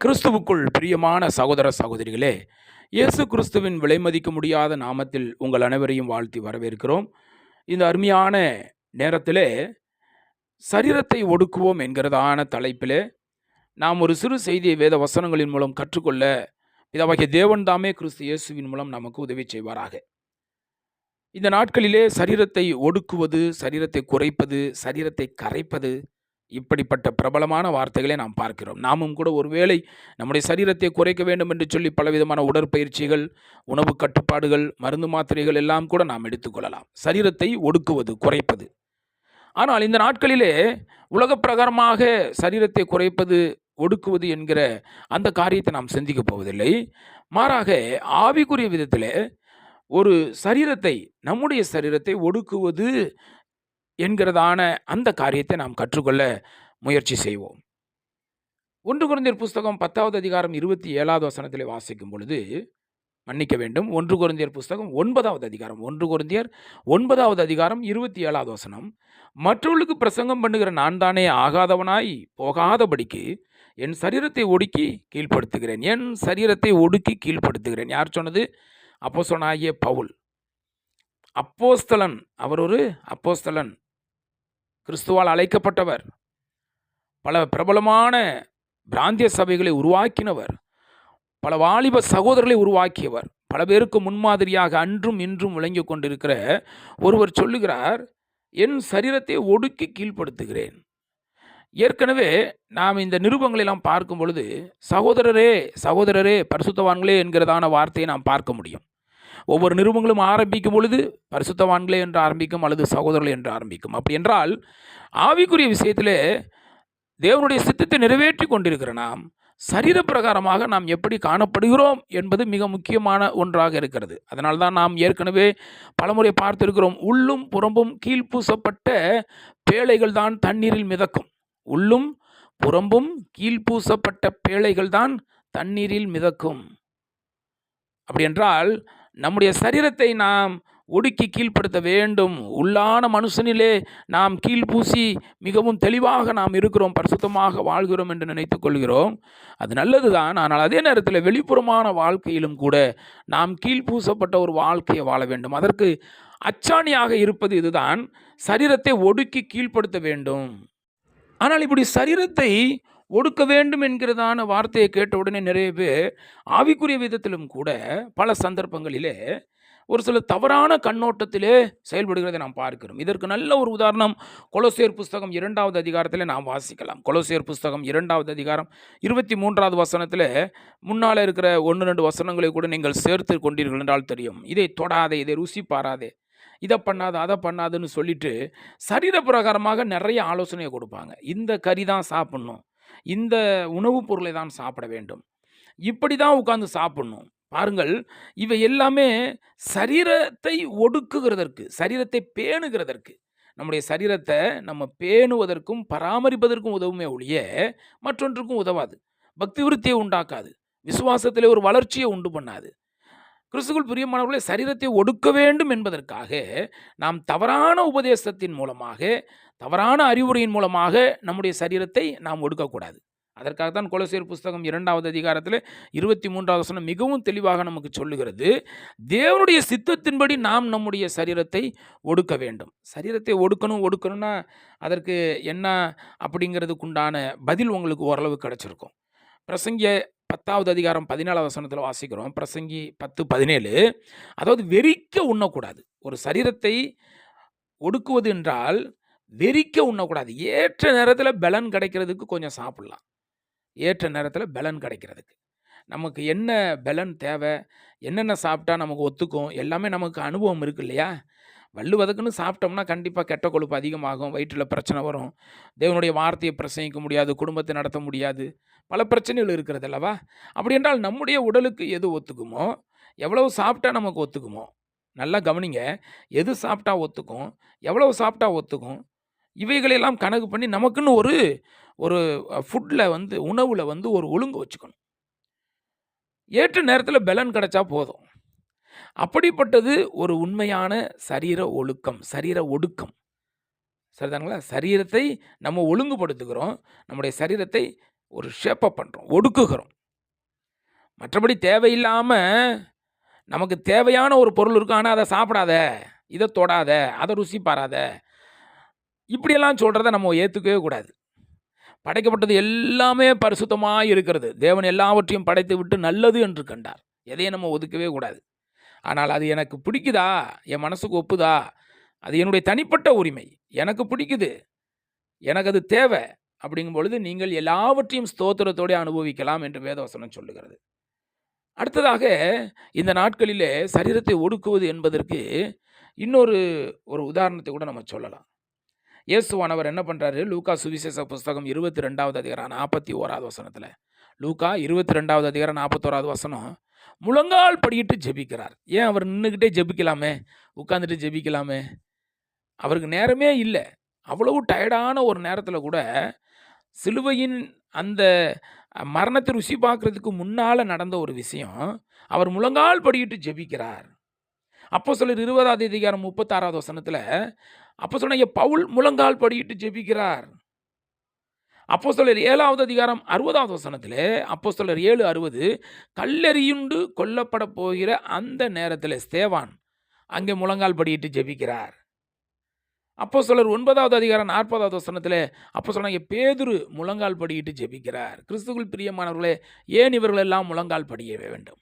கிறிஸ்துவுக்குள் பிரியமான சகோதர சகோதரிகளே இயேசு கிறிஸ்துவின் விலை மதிக்க முடியாத நாமத்தில் உங்கள் அனைவரையும் வாழ்த்தி வரவேற்கிறோம். இந்த அருமையான நேரத்திலே சரீரத்தை ஒடுக்குவோம் என்கிறதான தலைப்பிலே நாம் ஒரு சிறு செய்தியை வேத வசனங்களின் மூலம் கற்றுக்கொள்ள பிதாவாகிய தேவன்தாமே கிறிஸ்து இயேசுவின் மூலம் நமக்கு உதவி செய்வாராக. இந்த நாட்களிலே சரீரத்தை ஒடுக்குவது சரீரத்தை குறைப்பது சரீரத்தை கரைப்பது இப்படிப்பட்ட பிரபலமான வார்த்தைகளை நாம் பார்க்கிறோம். நாமும் கூட ஒருவேளை நம்முடைய சரீரத்தை குறைக்க வேண்டும் என்று சொல்லி பலவிதமான உடற்பயிற்சிகள் உணவு கட்டுப்பாடுகள் மருந்து மாத்திரைகள் எல்லாம் கூட நாம் எடுத்துக்கொள்ளலாம் சரீரத்தை ஒடுக்குவது குறைப்பது. ஆனால் இந்த நாட்களிலே உலக பிரகாரமாக சரீரத்தை குறைப்பது ஒடுக்குவது என்கிற அந்த காரியத்தை நாம் சிந்திக்கப் போவதில்லை. மாறாக ஆவிக்குரிய விதத்தில் ஒரு சரீரத்தை நம்முடைய சரீரத்தை ஒடுக்குவது என்கிறதான அந்த காரியத்தை நாம் கற்றுக்கொள்ள முயற்சி செய்வோம். ஒன்று குழந்தையர் புஸ்தகம் பத்தாவது அதிகாரம் இருபத்தி ஏழாவது வசனத்தில் வாசிக்கும் பொழுது மன்னிக்க வேண்டும் ஒன்று குருந்தியர் புஸ்தகம் ஒன்பதாவது அதிகாரம் ஒன்று குருந்தியர் ஒன்பதாவது அதிகாரம் இருபத்தி ஏழாவது வசனம் மற்றவர்களுக்கு பிரசங்கம் பண்ணுகிற நான் தானே ஆகாதவனாய் போகாதபடிக்கு என் சரீரத்தை ஒடுக்கி கீழ்ப்படுத்துகிறேன் என் சரீரத்தை ஒடுக்கி கீழ்ப்படுத்துகிறேன். யார் சொன்னது? அப்போஸ்தலனாகிய பவுல். அப்போஸ்தலன் அவர் ஒரு அப்போஸ்தலன். கிறிஸ்துவால் அழைக்கப்பட்டவர். பல பிரபலமான பிராந்திய சபைகளை உருவாக்கினவர். பல வாலிப சகோதரர்களை உருவாக்கியவர். பல பேருக்கு முன்மாதிரியாக அன்றும் இன்றும் விளங்கி கொண்டிருக்கிற ஒருவர் சொல்லுகிறார் என் சரீரத்தை ஒடுக்கி கீழ்ப்படுத்துகிறேன். ஏற்கனவே நாம் இந்த நிருபங்களை எல்லாம் பார்க்கும் பொழுது சகோதரரே சகோதரரே பரிசுத்தவான்களே என்கிறதான வார்த்தையை நாம் பார்க்க முடியும். ஒவ்வொரு நிறுவங்களும் ஆரம்பிக்கும் பொழுது பரிசுத்தவான்களே என்று ஆரம்பிக்கும் அல்லது சகோதரர்கள் என்று ஆரம்பிக்கும். அப்படி என்றால் ஆவிக்குரிய விஷயத்திலே தேவனுடைய சித்தத்தை நிறைவேற்றி கொண்டிருக்கிற நாம் சரீர பிரகாரமாக நாம் எப்படி காணப்படுகிறோம் என்பது மிக முக்கியமான ஒன்றாக இருக்கிறது. அதனால்தான் நாம் ஏற்கனவே பலமுறை பார்த்திருக்கிறோம் உள்ளும் புறம்பும் கீழ்ப்பூசப்பட்ட பேழைகள் தான் தண்ணீரில் மிதக்கும். உள்ளும் புறம்பும் கீழ்ப்பூசப்பட்ட பேழைகள் தான் தண்ணீரில் மிதக்கும். அப்படி என்றால் நம்முடைய சரீரத்தை நாம் ஒடுக்கி கீழ்ப்படுத்த வேண்டும். உள்ளான மனுஷனிலே நாம் கீழ்பூசி மிகவும் தெளிவாக நாம் இருக்கிறோம் பரிசுத்தமாக வாழ்கிறோம் என்று நினைத்து கொள்கிறோம். அது நல்லதுதான். ஆனால் அதே நேரத்தில் வெளிப்புறமான வாழ்க்கையிலும் கூட நாம் கீழ்பூசப்பட்ட ஒரு வாழ்க்கையை வாழ வேண்டும். அதற்கு அச்சாணியாக இருப்பது இதுதான். சரீரத்தை ஒடுக்கி கீழ்ப்படுத்த வேண்டும். ஆனால் இப்படி சரீரத்தை ஒடுக்க வேண்டும் என்கிறதான வார்த்தையை கேட்ட உடனே நிறைய பேர் ஆவிக்குரிய விதத்திலும் கூட பல சந்தர்ப்பங்களிலே ஒரு சில தவறான கண்ணோட்டத்திலே செயல்படுகிறதை நாம் பார்க்கிறோம். இதற்கு நல்ல ஒரு உதாரணம் கொலோசியர் புஸ்தகம் இரண்டாவது அதிகாரத்தில் நாம் வாசிக்கலாம். கொலோசியர் புஸ்தகம் இரண்டாவது அதிகாரம் இருபத்தி மூன்றாவது வசனத்தில் முன்னால் இருக்கிற ஒன்று ரெண்டு வசனங்களை கூட நீங்கள் சேர்த்து கொண்டீர்கள் என்றால் தெரியும். இதை தொடாதே இதை ருசி பாராதே. இதை பண்ணாத அதை பண்ணாதுன்னு சொல்லிட்டு சரீர பிரகாரமாக நிறைய ஆலோசனையை கொடுப்பாங்க. இந்த கறி தான் சாப்பிட்ணும். இந்த உணவுப் பொருளை தான் சாப்பிட வேண்டும். இப்படி தான் உட்காந்து சாப்பிட்ணும். பாருங்கள் இவை எல்லாமே சரீரத்தை ஒடுக்குகிறதற்கு சரீரத்தை பேணுகிறதற்கு. நம்முடைய சரீரத்தை நம்ம பேணுவதற்கும் பராமரிப்பதற்கும் உதவுமே ஒழிய மற்றொன்றுக்கும் உதவாது. பக்தி விருத்தியை உண்டாக்காது. விசுவாசத்தில் ஒரு வளர்ச்சியை உண்டு பண்ணாது. கிறிஸ்துக்குள் பிரியமானவர்களை சரீரத்தை ஒடுக்க வேண்டும் என்பதற்காக நாம் தவறான உபதேசத்தின் மூலமாக தவறான அறிவுரையின் மூலமாக நம்முடைய சரீரத்தை நாம் ஒடுக்கக்கூடாது. அதற்காக தான் கொலசேர் புஸ்தகம் இரண்டாவது அதிகாரத்தில் இருபத்தி மூன்றாவது வசனம் மிகவும் தெளிவாக நமக்கு சொல்லுகிறது. தேவனுடைய சித்தத்தின்படி நாம் நம்முடைய சரீரத்தை ஒடுக்க வேண்டும். சரீரத்தை ஒடுக்கணும் ஒடுக்கணும்னா அதற்கு என்ன அப்படிங்கிறதுக்குண்டான பதில் உங்களுக்கு ஓரளவு கிடச்சிருக்கும். பிரசங்கிய பத்தாவது அதிகாரம் பதினாலு வசனத்தில் வாசிக்கிறோம். பிரசங்கி பத்து பதினேழு. அதாவது வெறிக்க உண்ணக்கூடாது. ஒரு சரீரத்தை ஒடுக்குவது என்றால் வெறிக்க உண்ணக்கூடாது. ஏற்ற நேரத்தில் பலன் கிடைக்கிறதுக்கு கொஞ்சம் சாப்பிட்லாம். ஏற்ற நேரத்தில் பலன் கிடைக்கிறதுக்கு. நமக்கு என்ன பலன் தேவை? என்னென்ன சாப்பிட்டா நமக்கு ஒத்துக்கும்? எல்லாமே நமக்கு அனுபவம் இருக்கு இல்லையா? வள்ளுவதற்குன்னு சாப்பிட்டோம்னா கண்டிப்பாக கெட்ட கொழுப்பு அதிகமாகும் வயிற்றில் பிரச்சனை வரும். தேவனுடைய வார்த்தையை பிரசங்கிக்க முடியாது குடும்பத்தை நடத்த முடியாது. பல பிரச்சனைகள் இருக்கிறது அல்லவா? அப்படி என்றால் நம்முடைய உடலுக்கு எது ஒத்துக்குமோ எவ்வளவு சாப்பிட்டா நமக்கு ஒத்துக்குமோ நல்லா கவனிங்க. எது சாப்பிட்டா ஒத்துக்கும் எவ்வளவு சாப்பிட்டா ஒத்துக்கும் இவைகளெல்லாம் கணக்கு பண்ணி நமக்குன்னு ஒரு ஒரு ஃபுட்டில் வந்து உணவில் வந்து ஒரு ஒழுங்கு வச்சுக்கணும். ஏற்ற நேரத்தில் பலன் கிடைச்சா போதும். அப்படிப்பட்டது ஒரு உண்மையான சரீர ஒழுக்கம் சரீர ஒடுக்கம். சரிதானுங்களா? சரீரத்தை நம்ம ஒழுங்குபடுத்துகிறோம் நம்முடைய சரீரத்தை ஒரு ஷேப்பப் பண்ணுறோம் ஒடுக்குகிறோம். மற்றபடி தேவையில்லாமல் நமக்கு தேவையான ஒரு பொருள் இருக்கும் ஆனால் அதை சாப்பிடாத இதை தொடாத அதை ருசி பாராத. இப்படியெல்லாம் சொல்கிறத நம்ம ஏற்றுக்கவே கூடாது. படைக்கப்பட்டது எல்லாமே பரிசுத்தமாக இருக்கிறது. தேவன் எல்லாவற்றையும் படைத்து விட்டு நல்லது என்று கண்டார். எதையும் நம்ம ஒதுக்கவே கூடாது. ஆனால் அது எனக்கு பிடிக்குதா? என் மனசுக்கு ஒப்புதா? அது என்னுடைய தனிப்பட்ட உரிமை. எனக்கு பிடிக்குது. எனக்கு அது தேவை. அப்படிங்கும் பொழுது நீங்கள் எல்லாவற்றையும் ஸ்தோத்திரத்தோடு அனுபவிக்கலாம் என்று வேதவசனம் சொல்லுகிறது. அடுத்ததாக இந்த நாட்களிலே சரீரத்தை ஒடுக்குவது என்பதற்கு இன்னொரு ஒரு உதாரணத்தை கூட நம்ம சொல்லலாம். இயேசுவானவர் என்ன பண்ணுறாரு லூக்கா சுவிசேஷ புஸ்தகம் இருபத்தி ரெண்டாவது அதிகாரம் நாற்பத்தி ஓராவது வசனத்தில். லூக்கா இருபத்தி ரெண்டாவது அதிகாரம் நாற்பத்தோராவது வசனம். முழங்கால் படியிட்டு ஜெபிக்கிறார். ஏன் அவர் நின்றுக்கிட்டே ஜெபிக்கலாமே? உட்காந்துட்டு ஜெபிக்கலாமே? அவருக்கு நேரமே இல்லை. அவ்வளவு டயர்டான ஒரு நேரத்தில் கூட சிலுவையின் அந்த மரணத்தை ருசி பார்க்குறதுக்கு முன்னால் நடந்த ஒரு விஷயம் அவர் முழங்கால் படியிட்டு ஜெபிக்கிறார். அப்போ சொல்ல இருபதாவது அதிகாரம் முப்பத்தாறாவது வசனத்தில் அப்போ சொன்ன பவுல் முழங்கால் படியிட்டு ஜெபிக்கிறார். அப்போ சொல்லர் ஏழாவது அதிகாரம் அறுபதாவது வசனத்தில் அப்போ சொல்லர் ஏழு அறுபது கல்லெறியுண்டு கொல்லப்பட போகிற அந்த நேரத்தில் ஸ்தேவான் அங்கே முழங்கால் படியிட்டு ஜெபிக்கிறார். அப்போ சொல்லர் ஒன்பதாவது அதிகாரம் நாற்பதாவது வசனத்தில் அப்போ சொன்னாங்க பேதுரு முழங்கால் படியிட்டு ஜெபிக்கிறார். கிறிஸ்துக்குள் பிரியமானவர்களே ஏன் இவர்களெல்லாம் முழங்கால் படிய வேண்டும்?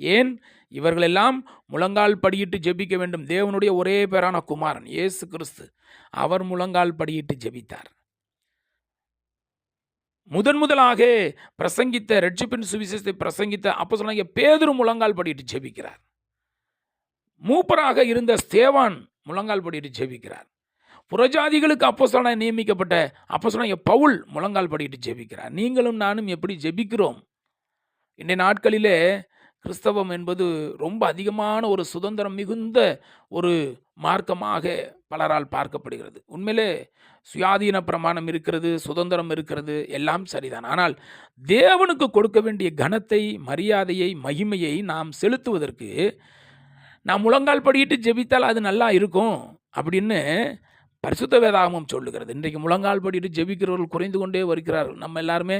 ஏன் இவர்களெல்லாம் முழங்கால் படியிட்டு ஜெபிக்க வேண்டும்? தேவனுடைய ஒரே பேரான குமாரன் இயேசு கிறிஸ்து அவர் முழங்கால் படியிட்டு ஜெபித்தார். முதன் முதலாக பிரசங்கித்த ரட்சிப்பின் சுவிசேஷத்தை பிரசங்கித்த அப்போ சொன்னாங்க பேதுரு முழங்கால் படியிட்டு ஜெபிக்கிறார். மூப்பராக இருந்த ஸ்தேவான் முழங்கால் படியிட்டு ஜெபிக்கிறார். புறஜாதிகளுக்கு அப்போ சொன்ன நியமிக்கப்பட்ட அப்போ சொன்ன பவுல் முழங்கால் படியிட்டு ஜெபிக்கிறார். நீங்களும் நானும் எப்படி ஜெபிக்கிறோம்? இன்றைய நாட்களிலே கிறிஸ்தவம் என்பது ரொம்ப அதிகமான ஒரு சுதந்திரம் மிகுந்த ஒரு மார்க்கமாக பலரால் பார்க்கப்படுகிறது. உண்மையிலே சுயாதீன பிரமாணம் இருக்கிறது சுதந்திரம் இருக்கிறது எல்லாம் சரிதான். ஆனால் தேவனுக்கு கொடுக்க வேண்டிய கனத்தை மரியாதையை மகிமையை நாம் செலுத்துவதற்கு நாம் முழங்கால் படியிட்டு ஜெபித்தால் அது நல்லா இருக்கும் அப்படின்னு பரிசுத்த வேதாகமம் சொல்லுகிறது. இன்றைக்கு முழங்கால் படிட்டு ஜெபிக்கிறவர்கள் குறைந்து கொண்டே வருகிறார்கள். நம்ம எல்லாருமே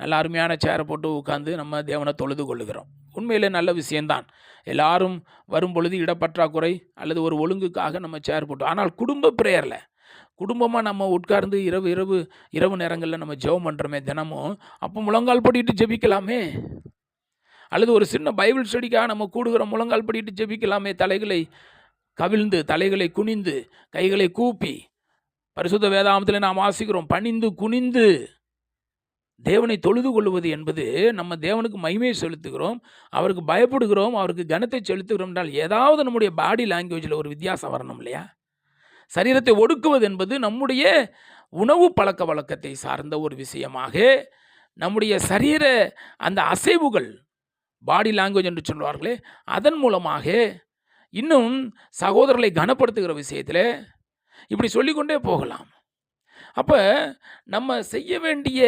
நல்ல அருமையான சேரை போட்டு உட்காந்து நம்ம தேவனை தொழுது கொள்ளுகிறோம். உண்மையிலே நல்ல விஷயந்தான். எல்லாரும் வரும் பொழுது இடப்பற்றாக்குறை அல்லது ஒரு ஒழுங்குக்காக நம்ம சேர் போட்டோம். ஆனால் குடும்ப பிரேயரில் குடும்பமாக நம்ம உட்கார்ந்து இரவு இரவு இரவு நேரங்களில் நம்ம ஜெபம் பண்ணுறோமே தினமும் அப்போ முழங்கால் படிட்டு ஜெபிக்கலாமே? அல்லது ஒரு சின்ன பைபிள் ஸ்டடிக்காக நம்ம கூடுகிற முழங்கால் படிட்டு ஜெபிக்கலாமே? தலைகளை கவிழ்ந்து தலைகளை குனிந்து கைகளை கூப்பி பரிசுத்த வேதாமத்தில் நாம் வாசிக்கிறோம் பணிந்து குனிந்து. தேவனை தொழுது கொள்வது என்பது நம்ம தேவனுக்கு மகிமையை செலுத்துகிறோம் அவருக்கு பயப்படுகிறோம் அவருக்கு கனத்தை செலுத்துகிறோம் என்றால் ஏதாவது நம்முடைய பாடி லாங்குவேஜில் ஒரு வித்தியாசம் வரணும் இல்லையா? சரீரத்தை ஒடுக்குவது என்பது நம்முடைய உணவு பழக்க வழக்கத்தை சார்ந்த ஒரு விஷயமாக நம்முடைய சரீர அந்த அசைவுகள் பாடி லாங்குவேஜ் என்று சொல்வார்களே அதன் மூலமாக இன்னும் சகோதரர்களை கனப்படுத்துகிற விஷயத்தில் இப்படி சொல்லிக்கொண்டே போகலாம். அப்போ நம்ம செய்ய வேண்டிய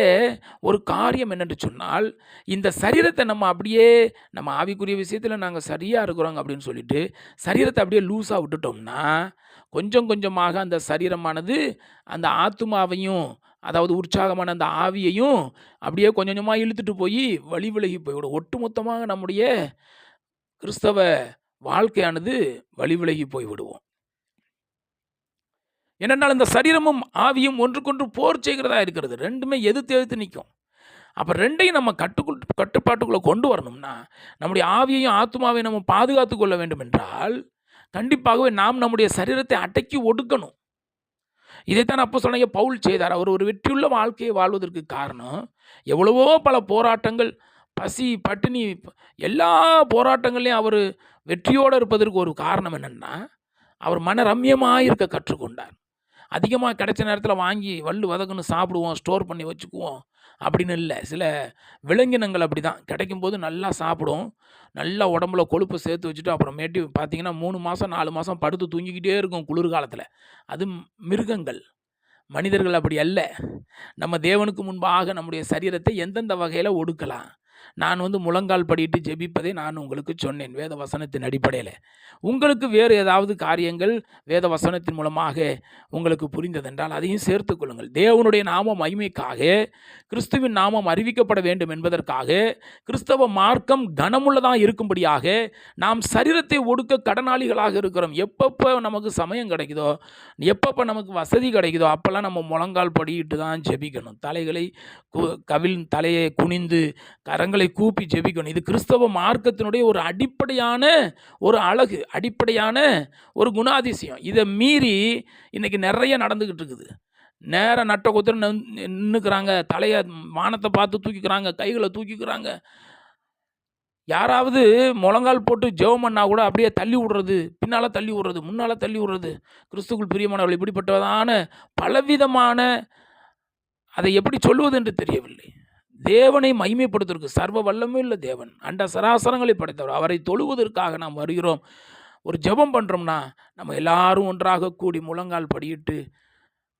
ஒரு காரியம் என்னென்று சொன்னால் இந்த சரீரத்தை நம்ம அப்படியே நம்ம ஆவிக்குரிய விஷயத்தில் நாங்கள் சரியாக இருக்கிறோங்க அப்படின்னு சொல்லிட்டு சரீரத்தை அப்படியே லூஸாக விட்டுட்டோம்னா கொஞ்சம் கொஞ்சமாக அந்த சரீரமானது அந்த ஆத்துமாவையும் அதாவது உற்சாகமான அந்த ஆவியையும் அப்படியே கொஞ்சம் கொஞ்சமாக இழுத்துட்டு போய் வழி விலகி போய்விடும். ஒட்டுமொத்தமாக நம்முடைய கிறிஸ்தவ வாழ்க்கையானது வழி விலகி போய்விடுவோம். என்னென்னால் இந்த சரீரமும் ஆவியும் ஒன்றுக்கொன்று போர் செய்கிறதா இருக்கிறது. ரெண்டுமே எதிர்த்து எதிர்த்து நிற்கும். அப்போ ரெண்டையும் நம்ம கட்டுக்குள் கட்டுப்பாட்டுக்குள்ளே கொண்டு வரணும்னா நம்முடைய ஆவியையும் ஆத்மாவையும் நம்ம பாதுகாத்து கொள்ள வேண்டும் என்றால் கண்டிப்பாகவே நாம் நம்முடைய சரீரத்தை அடக்கி ஒடுக்கணும். இதைத்தான் அப்போ சொன்ன பவுல் செய்தார். அவர் ஒரு வெற்றியுள்ள வாழ்க்கையை வாழ்வதற்கு காரணம் எவ்வளவோ பல போராட்டங்கள் பசி பட்டினி எல்லா போராட்டங்கள்லையும் அவர் வெற்றியோடு இருப்பதற்கு ஒரு காரணம் என்னென்னா அவர் மன ரம்யமாக இருக்க கற்றுக்கொண்டார். அதிகமாக கிடைச்ச நேரத்தில் வாங்கி வள்ளு வதக்குன்னு சாப்பிடுவோம் ஸ்டோர் பண்ணி வச்சுக்குவோம் அப்படின்னு இல்லை. சில விலங்கினங்கள் அப்படி தான் கிடைக்கும்போது நல்லா சாப்பிடும். நல்லா உடம்புல கொழுப்பு சேர்த்து வச்சுட்டு அப்புறமேட்டு பார்த்திங்கன்னா மூணு மாதம் நாலு மாதம் படுத்து தூங்கிக்கிட்டே இருக்கும் குளிர்காலத்தில். அது மிருகங்கள். மனிதர்கள் அப்படி அல்ல. நம்ம தேவனுக்கு முன்பாக நம்முடைய சரீரத்தை எந்தெந்த வகையில் ஒடுக்கலாம்? நான் வந்து முழங்கால் படியிட்டு ஜெபிப்பதை நான் உங்களுக்கு சொன்னேன் வேத வசனத்தின் அடிப்படையில். உங்களுக்கு வேறு ஏதாவது காரியங்கள் வேத வசனத்தின் மூலமாக உங்களுக்கு புரிந்ததென்றால் அதையும் சேர்த்துக்கொள்ளுங்கள் தேவனுடைய நாம மகிமைக்காக கிறிஸ்துவின் நாமம் அறிவிக்கப்பட வேண்டும் என்பதற்காக கிறிஸ்தவ மார்க்கம் கனமுள்ளதாக இருக்கும்படியாக நாம் சரீரத்தை ஒடுக்க கடனாளிகளாக இருக்கிறோம். எப்பப்போ நமக்கு சமயம் கிடைக்குதோ எப்பப்போ நமக்கு வசதி கிடைக்குதோ அப்போல்லாம் நம்ம முழங்கால் படியிட்டு தான் ஜெபிக்கணும். தலைகளை கு- கவிழ் தலையை குனிந்து கரங்க கரங்களை கூப்பி ஜெபிக்கணும். இது கிறிஸ்தவ மார்க்கத்தினுடைய ஒரு அடிப்படையான ஒரு அழகு அடிப்படையான ஒரு குணாதிசயம். இதை மீறி இன்றைக்கி நிறைய நடந்துக்கிட்டு இருக்குது. நேர நட்ட குத்துற நின்றுக்கிறாங்க தலையை வானத்தை பார்த்து தூக்கிக்கிறாங்க. கைகளை தூக்கிக்கிறாங்க. யாராவது முழங்கால் போட்டு ஜெபம் பண்ணால் கூட அப்படியே தள்ளி விடுறது பின்னால் தள்ளி விடுறது முன்னால் தள்ளி விடுறது. கிறிஸ்துக்குள் பிரியமானவர்கள் இப்படிப்பட்டதான பலவிதமான அதை எப்படி சொல்லுவது என்று தெரியவில்லை. தேவனை மகிமைப்படுத்துவதற்கு சர்வ வல்லமே தேவன். அண்ட சராசரங்களை படைத்தவர். அவரை தொழுவதற்காக நாம் வருகிறோம். ஒரு ஜெபம் பண்ணுறோம்னா நம்ம எல்லாரும் ஒன்றாக கூடி முழங்கால் படியிட்டு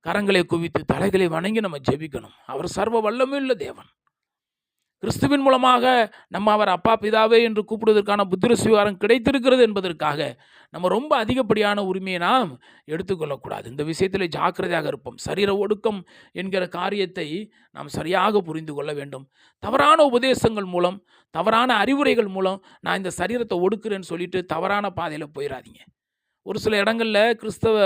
கரங்களை குவித்து தலைகளை வணங்கி நம்ம ஜெபிக்கணும். அவர் சர்வ வல்லமும் இல்லை தேவன். கிறிஸ்துவின் மூலமாக நம்ம அவர் அப்பா பிதாவே என்று கூப்பிடுவதற்கான புத்திர சுவிகாரம் கிடைத்திருக்கிறது என்பதற்காக நம்ம ரொம்ப அதிகப்படியான உரிமையை நாம் எடுத்துக்கொள்ளக்கூடாது. இந்த விஷயத்தில் ஜாக்கிரதையாக இருப்போம். சரீர ஒடுக்கம் என்கிற காரியத்தை நாம் சரியாக புரிந்து கொள்ள வேண்டும். தவறான உபதேசங்கள் மூலம் தவறான அறிவுரைகள் மூலம் நான் இந்த சரீரத்தை ஒடுக்குறேன்னு சொல்லிட்டு தவறான பாதையில் போயிடாதீங்க ஒரு சில இடங்களில் கிறிஸ்தவ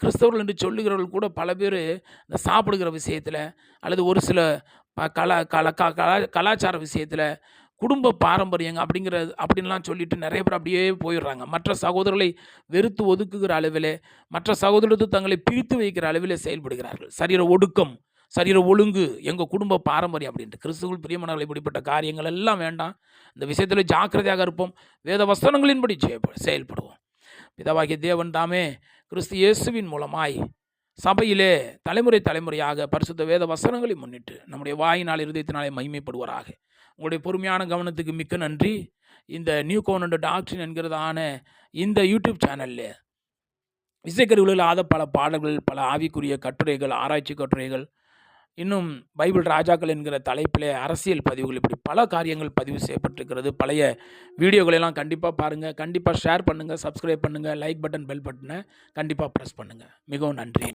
கிறிஸ்தவர்கள் என்று சொல்லுகிறவர்கள் கூட பல பேர் இந்த சாப்பிடுகிற விஷயத்தில் அல்லது ஒரு சில கலா கல க கலா கலாச்சார விஷயத்தில் குடும்ப பாரம்பரியங்க அப்படிங்கிறது அப்படின்லாம் சொல்லிட்டு நிறைய பேர் அப்படியே போயிடுறாங்க. மற்ற சகோதரர்களை வெறுத்து ஒதுக்குகிற அளவிலே மற்ற சகோதரர்கள் தங்களை பிரித்து வைக்கிற அளவிலே செயல்படுகிறார்கள். சரீர ஒடுக்கம் சரீர ஒழுங்கு எங்கள் குடும்ப பாரம்பரியம் அப்படின்ட்டு. கிறிஸ்துவுள் பிரியமானவர்கள் இப்படிப்பட்ட காரியங்கள் எல்லாம் வேண்டாம். இந்த விஷயத்தில் ஜாக்கிரதையாக இருப்போம். வேத வசனங்களின்படி செயல்படுவோம். பிதாவாகிய தேவன் தாமே கிறிஸ்து இயேசுவின் மூலமாய் சபையிலே தலைமுறை தலைமுறையாக பரிசுத்த வேத வசனங்களை முன்னிட்டு நம்முடைய வாயினால் இருதயத்தினாலே மகிமைப்படுவாராக. உங்களுடைய பொறுமையான கவனத்துக்கு மிக்க நன்றி. இந்த நியூ கோனண்ட் டாக்டரின் என்கிறதான இந்த யூடியூப் சேனலில் இசைக்கருவில் இல்லாத பல பாடல்கள் பல ஆவிக்குரிய கட்டுரைகள் ஆராய்ச்சி கட்டுரைகள் இன்னும் பைபிள் ராஜாக்கள் என்கிற தலைப்பிலே அரசியல் பதிவுகள் இப்படி பல காரியங்கள் பதிவு செய்யப்பட்டிருக்கிறது. பழைய வீடியோகளெல்லாம் கண்டிப்பாக பாருங்கள் கண்டிப்பாக ஷேர் பண்ணுங்கள் சப்ஸ்கிரைப் பண்ணுங்கள் லைக் பட்டன் பெல் பட்டனை கண்டிப்பாக ப்ரெஸ் பண்ணுங்கள் மிகவும் நன்றி.